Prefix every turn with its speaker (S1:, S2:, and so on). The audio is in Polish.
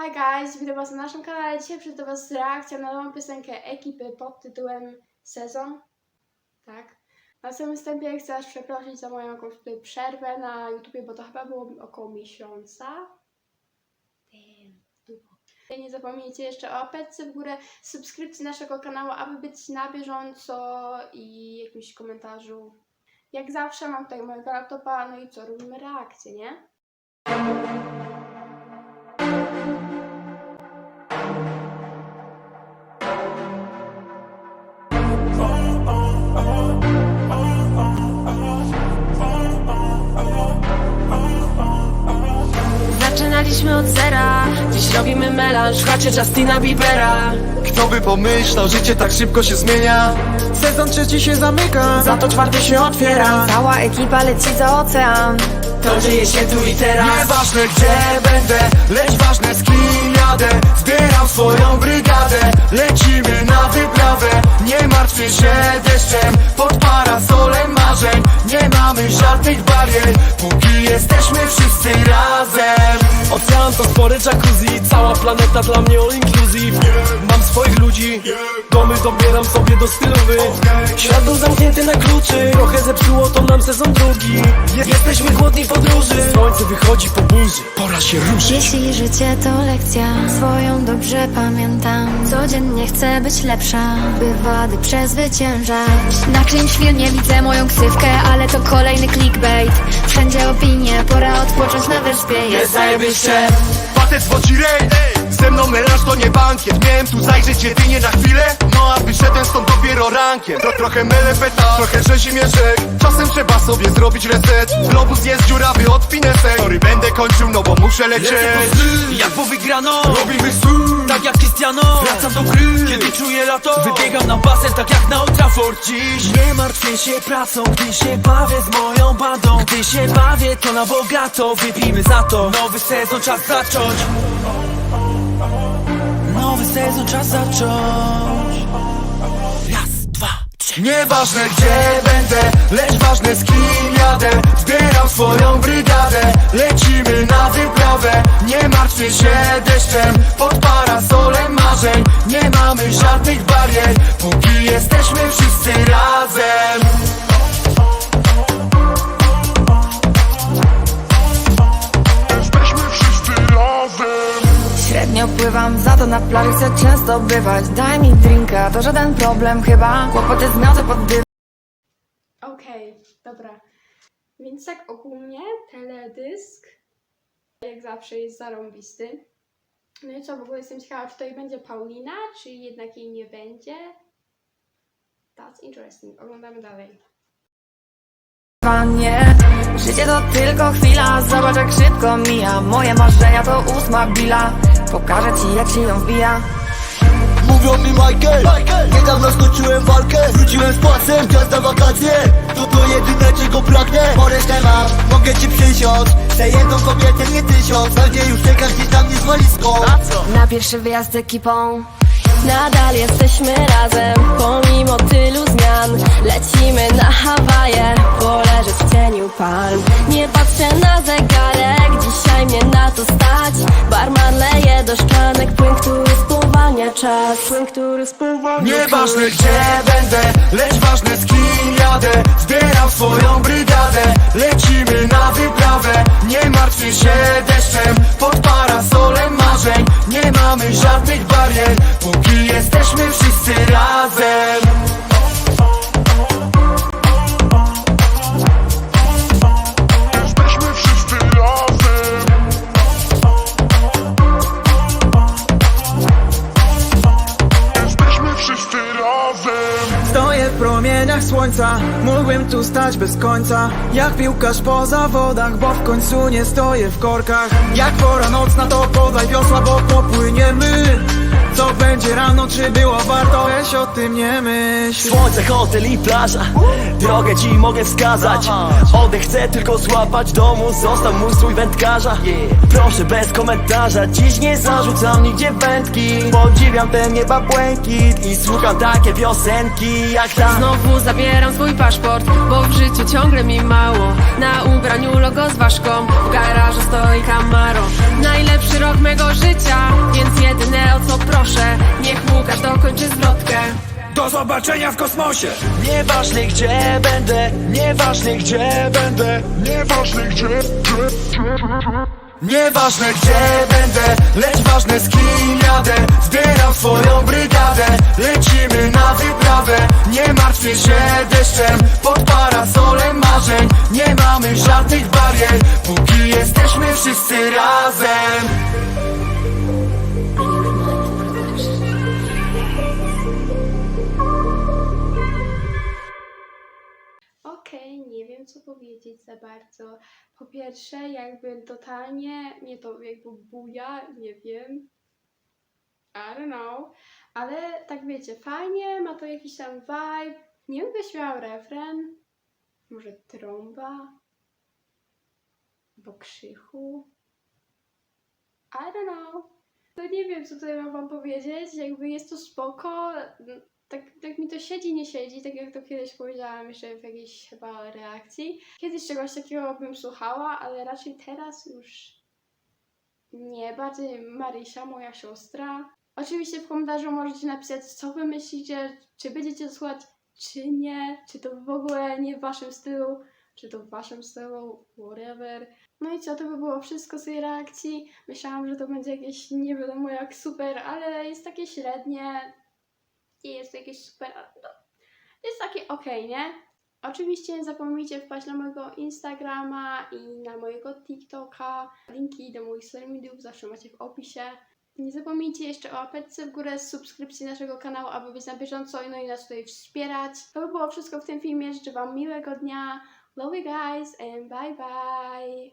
S1: Hi guys, witam was na naszym kanale. Dzisiaj przyjdę was reakcja na nową piosenkę ekipy pod tytułem Sezon. Tak. Na samym wstępie chcę aż przeprosić za moją jakąś tutaj przerwę na YouTubie, bo to chyba było około miesiąca. Damn, Nie zapomnijcie jeszcze o apeczce w górę, subskrypcji naszego kanału, aby być na bieżąco i jakimś komentarzu. Jak zawsze mam tutaj mojego laptopa, no i co, robimy reakcję, nie?
S2: Zaczynaliśmy od zera. Dziś robimy melanż, chacie Justina Biebera.
S3: Kto by pomyślał, życie tak szybko się zmienia? Sezon trzeci się zamyka, za to czwarty się otwiera.
S2: Cała ekipa leci za ocean. To dzieje się tu i teraz.
S3: Nieważne gdzie będę, lecz ważne z kim jadę. Zbieram swoją brygadę, lecimy na wyprawę. Nie martwię się deszczem, pod parasolem marzeń Nie mamy żadnych barier, póki jesteśmy wszyscy razem. Ocean to spory jacuzzi, cała planeta dla mnie all inclusive Mam swoich ludzi, domy dobieram sobie do stylowy. Świat był zamknięty na kluczy, trochę zepsuło to nam sezon drugi. Je- Jesteśmy głodni podróży, słońce wychodzi po burzy, pora się ruszyć.
S4: Jeśli życie to lekcja, swoją dobrze pamiętam. Codziennie chcę być lepsza, by wady przezwyciężać. Na czymś filmie widzę moją ksywkę, ale to kolejny clickbait. Wszędzie opinie, pora odpocząć na wyspie. Jest
S2: zajebiście
S3: Patec Wocirej, ze mną melanż to nie bankiet. Miałem tu zajrzeć jedynie na chwilę. No a wyszedłem stąd dopiero rankiem. Tro, Trochę mele peta, trochę rzezi mieszek. Czasem trzeba sobie zrobić reset. Globus jest dziurawy od finesek Sorry, będę kończył, no bo muszę lecieć.
S5: Jak po wygrano
S3: Robimy stół
S5: Tak jak Cristiano. Wracam do gry. Kiedy czuję lato. Wybiegam na basen tak jak na Old Trafford Dziś. Nie martwię się pracą Gdy się bawię z moją bandą. Gdy się bawię to na bogato. Wypijmy za to. Nowy sezon czas zacząć. Nowy sezon czas zacząć. Raz, dwa, trzy.
S3: Nieważne gdzie będę, lecz ważne z kim jadę. Zbieram swoją brygadę, lecimy na wyprawę Nie martwię się deszczem, pod parasolem marzeń. Nie mamy żadnych barier, póki jesteśmy wszyscy razem. Jesteśmy wszyscy razem.
S2: Średnio pływam, za to na plaży chcę często bywać. Daj mi drinka, to żaden problem chyba Kłopoty zmiotę pod dy...
S1: Okej, dobra. Więc tak ogólnie teledysk jak zawsze jest zarąbisty. No i co, w ogóle jestem ciekawa, czy tutaj będzie Paulina, czy jednak jej nie będzie. That's interesting. Oglądamy dalej.
S2: Nie, życie to tylko chwila Zobacz jak szybko mija Moje marzenia to ósma bila Pokażę ci jak się ją wbija
S6: Mi Michael, Niedawno skończyłem walkę Wróciłem z płacem, czas na wakacje. To to jedyne czego pragnę. Resztę mam, mogę ci przysiąc. Chcę jedną kobietę, nie tysiąc. Pewnie już czekasz gdzieś tam nie z walizką.
S2: Na pierwszy wyjazd z ekipą.
S7: Nadal jesteśmy razem, pomimo tylu zmian. Lecimy na Hawaje, poleżeć w cieniu palm. Nie patrzę na zegarek, dzisiaj mnie na to stać. Barman leje do szklanek płyn, który czas. Który spowalnia
S3: Nieważne gdzie będę, lecz ważne z kim jadę. Zbieram swoją brygadę, lecimy na wyprawę. Nie martwię się deszczem, pod parasolem marzeń. Nie mamy żadnych barier, póki jesteśmy wszyscy
S5: tu stać bez końca. Jak piłkarz po zawodach Bo w końcu nie stoję w korkach. Jak pora nocna to podaj wiosła Bo popłyniemy. Co będzie rano, czy było warto? Weź o tym nie myśl.
S8: Słońce, hotel i plaża. Drogę ci mogę wskazać. Oddech chcę tylko złapać domu. Został mój strój wędkarza. Proszę bez komentarza. Dziś nie zarzucam nigdzie wędki. Podziwiam ten nieba błękit I słucham takie piosenki. Jak ta
S7: Znowu zabieram swój paszport, bo w życiu ciągle mi mało. Na ubraniu logo z ważką, w garażu stoi Camaro. Najlepszy rok mego życia,
S2: proszę Niech Łukasz dokończy zwrotkę.
S3: Do zobaczenia w kosmosie.
S8: Nieważne gdzie będę, nieważne gdzie będę
S3: Nieważne gdzie, Nieważne gdzie będę, lecz ważne z kim jadę. Zbieram swoją brygadę, lecimy na wyprawę. Nie martwcie się deszczem, żadnych barier, póki jesteśmy wszyscy razem
S1: Okej, nie wiem co powiedzieć za bardzo. Po pierwsze, jakby totalnie mnie to jakby buja, nie wiem. I don't know. Ale tak wiecie, fajnie, ma to jakiś tam vibe. Nie wiem, byś miał refren. Może trąba? Albo krzychu? I don't know. To nie wiem, co tutaj mam wam powiedzieć. Jakby jest to spoko. Tak, tak mi to siedzi, nie siedzi, tak jak to kiedyś powiedziałam jeszcze w jakiejś chyba reakcji. Kiedyś czegoś takiego bym słuchała, ale raczej teraz już nie. Bardziej Marysia, moja siostra. Oczywiście w komentarzu możecie napisać, co wy myślicie, czy będziecie słuchać, czy nie, czy to w ogóle nie w waszym stylu, czy to w waszym stylu, whatever. No i co, to by było wszystko z tej reakcji. Myślałam, że to będzie jakieś nie wiadomo jak super, ale jest takie średnie. I jest jakieś super. No, jest takie okej, nie? Oczywiście nie zapomnijcie wpaść na mojego Instagrama i na mojego TikToka. Linki do moich social mediów zawsze macie w opisie. Nie zapomnijcie jeszcze o apeczce w górę subskrypcji naszego kanału, aby być na bieżąco no i nas tutaj wspierać. To by było wszystko w tym filmie. Życzę Wam miłego dnia. Love you guys and bye bye!